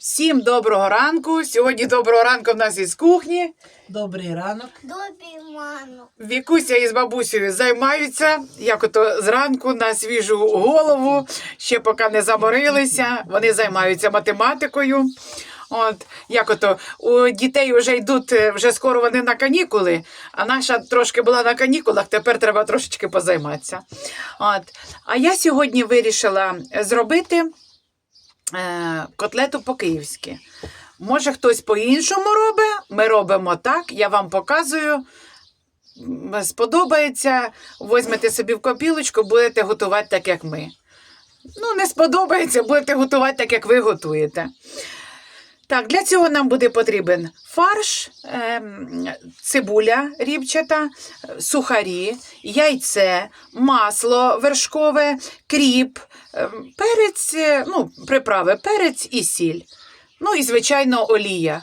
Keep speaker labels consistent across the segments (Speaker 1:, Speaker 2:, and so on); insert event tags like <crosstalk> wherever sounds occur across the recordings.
Speaker 1: Всім доброго ранку. Сьогодні доброго ранку в нас із кухні.
Speaker 2: Добрий ранок.
Speaker 3: Добрий ману.
Speaker 1: Вікуся із бабусею займаються, як ото зранку на свіжу голову, ще поки не заморилися. Вони займаються математикою. От, як ото у дітей вже йдуть, е, вже скоро вони на канікули, а наша трошки була на канікулах, тепер треба трошечки позайматися. От. А я сьогодні вирішила зробити котлету по-київськи. Може, хтось по-іншому робить, ми робимо так, я вам показую. Сподобається, візьмете собі в копілочку, будете готувати так, як ми. Ну, не сподобається, будете готувати так, як ви готуєте. Так, для цього нам буде потрібен фарш, ем, цибуля рібчата, сухарі, яйце, масло вершкове, кріп, ем, перець, е, ну, приправи, перець і сіль. Ну і, звичайно, олія.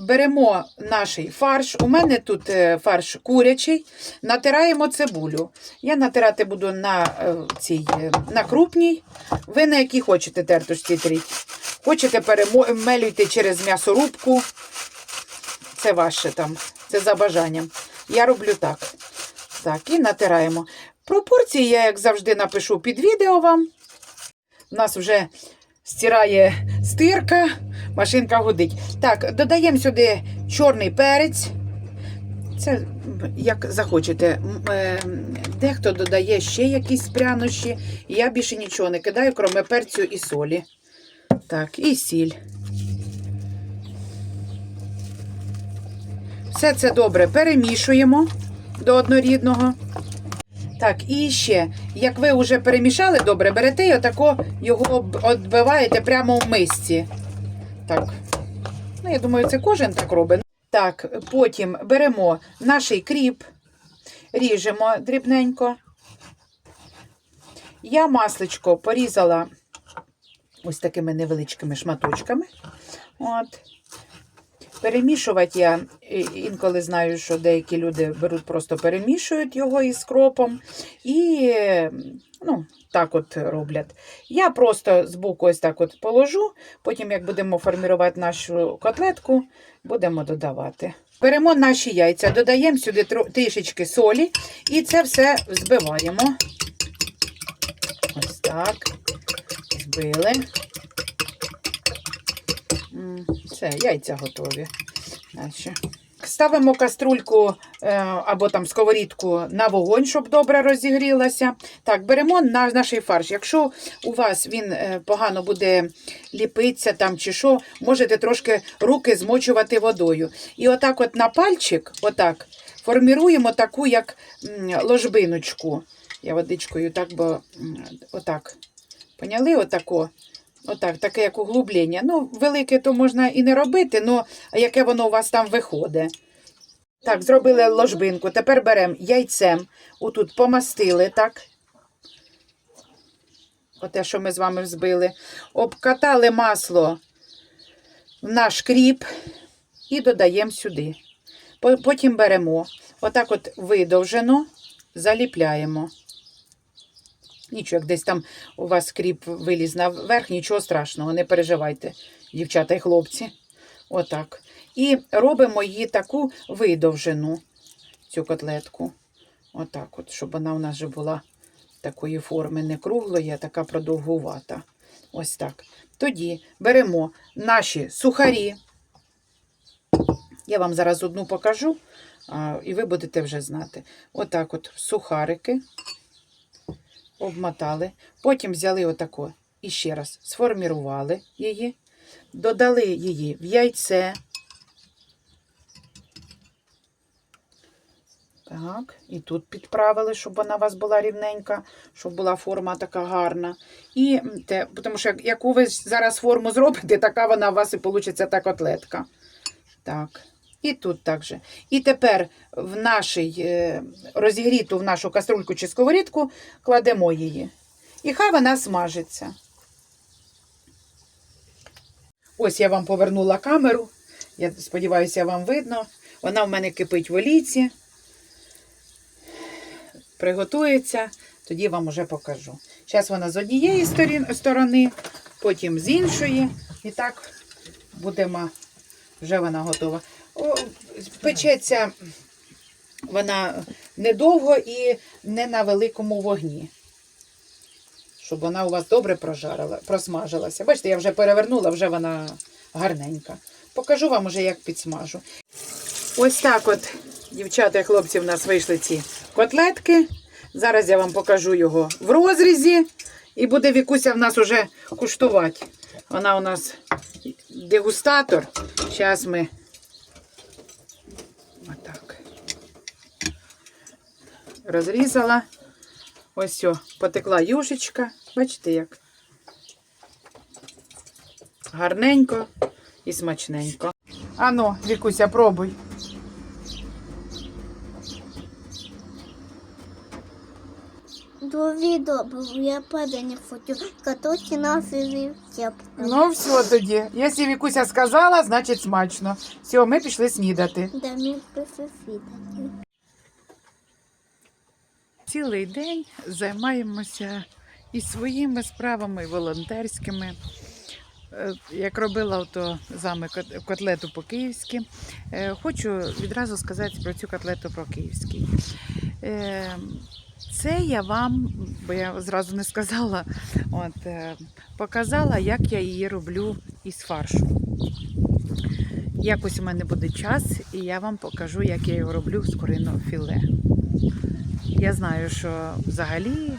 Speaker 1: Беремо наш фарш. У мене тут е, фарш курячий. Натираємо цибулю. Я натирати буду на, е, цій, на крупній. Ви на якій хочете тертості тріть. Хочете перемелюйте через м'ясорубку. Це ваше там, це за бажанням. Я роблю так. Так, і натираємо. Пропорції я, як завжди, напишу під відео вам. У нас вже стирає стирка, машинка гудить. Так, додаємо сюди чорний перець. Це як захочете. Е, Дехто додає ще якісь прянощі. Я більше нічого не кидаю, крім перцю і солі. Так, і сіль. Все це добре перемішуємо до однорідного. Так, і ще, як ви вже перемішали добре, берете і отако його відбиваєте прямо в мисці. Так. Ну, я думаю, це кожен так робить. Так, потім беремо наш кріп, ріжемо дрібненько. Я масличко порізала ось такими невеличкими шматочками. От. Перемішувати я інколи знаю, що деякі люди беруть, просто перемішують його із кропом і ну, так от роблять. Я просто збоку ось так от положу, потім, як будемо формувати нашу котлетку, будемо додавати. Беремо наші яйця, додаємо сюди трішечки солі і це все збиваємо. Ось так. Збили. Все, яйця готові. Ставимо каструльку е, або там сковорідку на вогонь, щоб добре розігрілася. Так, беремо на, наш фарш. Якщо у вас він е, погано буде ліпитися там чи що, можете трошки руки змочувати водою. І отак от на пальчик, отак, форміруємо таку, як ложбиночку. Я водичкою так, бо отак. Поняли? Отако. Отак, таке як углублення. Ну, велике то можна і не робити, ну, а яке воно у вас там виходить. Так, зробили ложбинку. Тепер беремо яйцем. Отут помастили, так. Оте, що ми з вами взбили. Обкатали масло в наш кріп і додаємо сюди. Потім беремо, отак от видовжено, заліпляємо. Нічого, як десь там у вас кріп виліз наверх, нічого страшного, не переживайте, дівчата і хлопці. Отак. І робимо її таку видовжену, цю котлетку. Отак, от, щоб вона у нас вже була такої форми, не круглої, а така продовгувата. Ось так. Тоді беремо наші сухарі. Я вам зараз одну покажу, і ви будете вже знати. Отак, от сухарики обмотали, потім взяли отако і ще раз сформірували її, додали її в яйце. Так, і тут підправили, щоб вона у вас була рівненька, щоб була форма така гарна. І те, тому що яку ви зараз форму зробите, <laughs> така вона у вас і вийде та котлетка. Так. І тут так же. І тепер в нашій е, розігріту в нашу каструльку чи сковорідку кладемо її. І хай вона смажиться. Ось я вам повернула камеру. Я сподіваюся, вам видно. Вона в мене кипить в олійці. Приготується, тоді вам уже покажу. Зараз вона з однієї сторони, потім з іншої. І так будемо, вже вона готова. Печеться вона недовго і не на великому вогні. Щоб вона у вас добре прожарила, просмажилася. Бачите, я вже перевернула, вже вона гарненька. Покажу вам уже, як підсмажу. Ось так от, дівчата і хлопці, в нас вийшли ці котлетки. Зараз я вам покажу його в розрізі. І буде Вікуся в нас уже куштувати. Вона у нас дегустатор. Зараз ми. Отак. Розрізала. Ось все, потекла юшечка. Бачите як? Гарненько і смачненько. Ану, Вікуся, пробуй.
Speaker 2: До відео було, я правда не хочу. Каточки на свіжий тепку.
Speaker 1: Ну, все тоді. Якщо Вікуся сказала, значить смачно. Все, ми пішли снідати.
Speaker 2: Да мій прифіфідати.
Speaker 1: Цілий день займаємося і своїми справами, і волонтерськими. Е, Як робила то зами котлету по-київськи, е, хочу відразу сказати про цю котлету по-київськи. Е, Це я вам, бо я зразу не сказала, от, показала, як я її роблю із фаршу. Якось у мене буде час, і я вам покажу, як я його роблю з куриного філе. Я знаю, що взагалі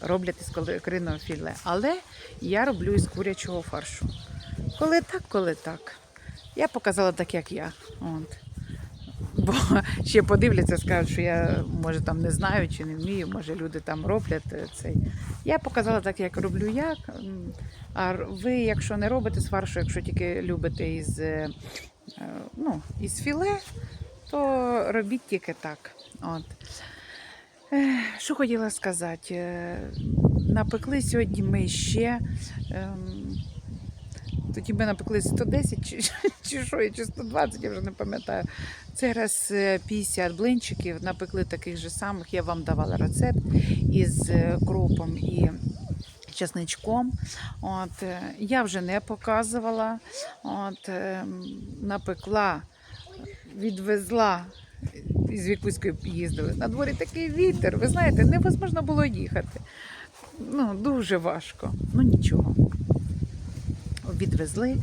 Speaker 1: роблять із куриного філе, але я роблю із курячого фаршу. Коли так, коли так. Я показала так, як я. От. Бо ще подивляться, скажуть, що я може там не знаю чи не вмію, може люди там роблять е, цей. Я показала так, як роблю я. А ви, якщо не робите з фаршу, якщо тільки любите із, е, е, ну, із філе, то робіть тільки так. От. Що хотіла сказати? Е, Напекли сьогодні ми ще. ем, Тоді ми напекли 110 чи, <laughs> чи що, чи 120, я вже не пам'ятаю. Це раз е, 50 блинчиків, напекли таких же самих. Я вам давала рецепт із е, кропом і чесничком. От, е, я вже не показувала. От, ем, напекла, відвезла. Із Вікуською їздили. На дворі такий вітер. Ви знаєте, невозможно було їхати. Ну, дуже важко. Ну нічого. Відвезли.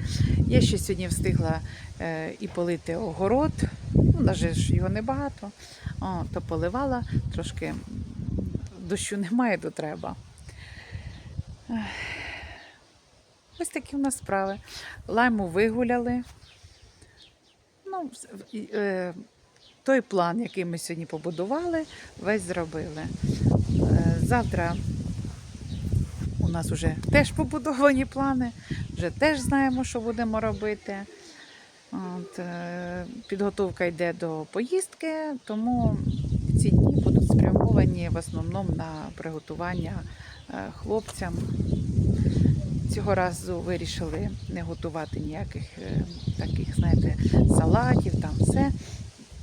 Speaker 1: Я ще сьогодні встигла е, і полити огород. Ну, навіть ж його небагато. О, то поливала, трошки дощу немає, то треба. Ось такі в нас справи. Лайму вигуляли. Ну, е, той план, який ми сьогодні побудували, весь зробили. Е, Завтра у нас вже теж побудовані плани, вже теж знаємо, що будемо робити. От, е, підготовка йде до поїздки, тому ці дні будуть спрямовані в основному на приготування е, хлопцям. Цього разу вирішили не готувати ніяких таких, знаєте, салатів, там все,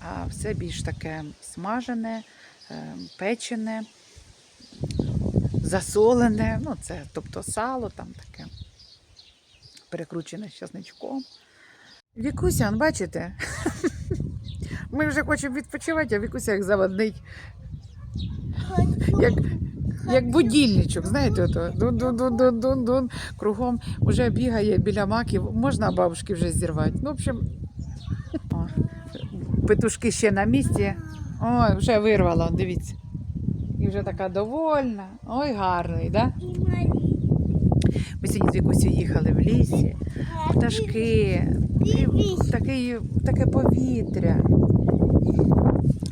Speaker 1: а все більш таке смажене, е, печене, засолене, ну це тобто сало там таке, перекручене з часничком. Вікуся, бачите? <laughs> Ми вже хочемо відпочивати, а Вікуся як заводний, як, як будильничок, знаєте, ото дун-дун-дун-дун-дун, кругом вже бігає біля маків. Можна бабушки вже зірвати. Ну, в общем, петушки ще на місці. Ой, вже вирвала, дивіться. І вже така довольна. Ой, гарний, да? Ми сьогодні з Вікусю їхали в лісі. Пташки, таке, таке повітря.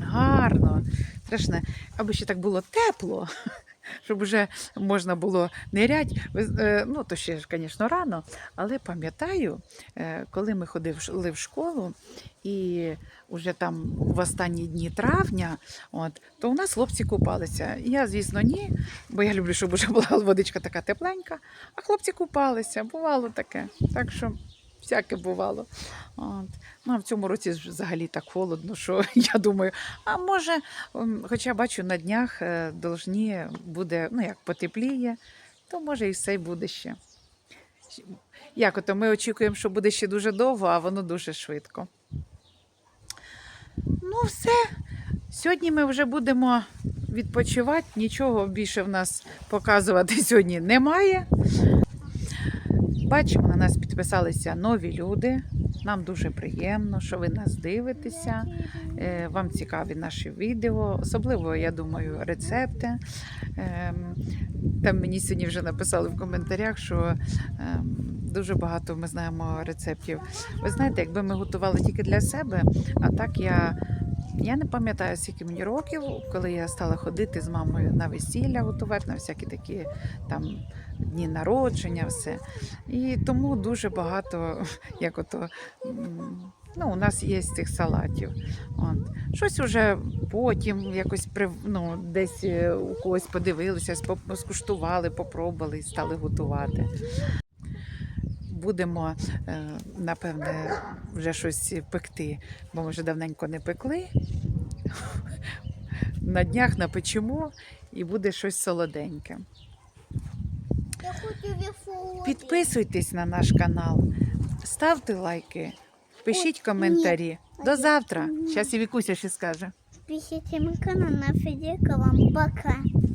Speaker 1: Гарно, страшне. Аби ще так було тепло, щоб вже можна було з- е, Ну, то ще ж, звісно, рано, але пам'ятаю, е, коли ми ходили в школу, і вже там в останні дні травня, от, то у нас хлопці купалися. Я, звісно, ні, бо я люблю, щоб вже <laughs> була водичка така тепленька, а хлопці купалися, бувало таке. Так що всяке бувало. От. Ну, а в цьому році взагалі так холодно, що <laughs> я думаю, а може, хоча бачу, на днях е, должні буде, ну як потепліє, то може і все буде ще. Як ото ми очікуємо, що буде ще дуже довго, а воно дуже швидко. Ну, все. Сьогодні ми вже будемо відпочивати. Нічого більше в нас показувати <laughs> сьогодні немає. Бачимо, на нас підписалися нові люди. Нам дуже приємно, що ви нас дивитеся. Е, Вам цікаві наші відео, особливо, я думаю, рецепти. Ем, Там мені сьогодні вже написали в коментарях, що ем, дуже багато ми знаємо рецептів. Ви знаєте, якби ми готували тільки для себе, а так я. Я не пам'ятаю, скільки мені років, коли я стала ходити з мамою на весілля готувати, на всякі такі там дні народження, все. І тому дуже багато, <laughs> як ото, ну, у нас є цих салатів. От. Щось уже потім якось ну, десь е, у когось подивилися, скуштували, попробували і стали готувати. Будемо, е, напевне, вже щось пекти, бо ми вже давненько не пекли. <laughs> На днях напечемо і буде щось солоденьке. Підписуйтесь на наш канал, ставте лайки, пишіть коментарі. До завтра. Зараз і Вікуся ще скаже.
Speaker 2: Пишите мой канал на Федека. Вам пока.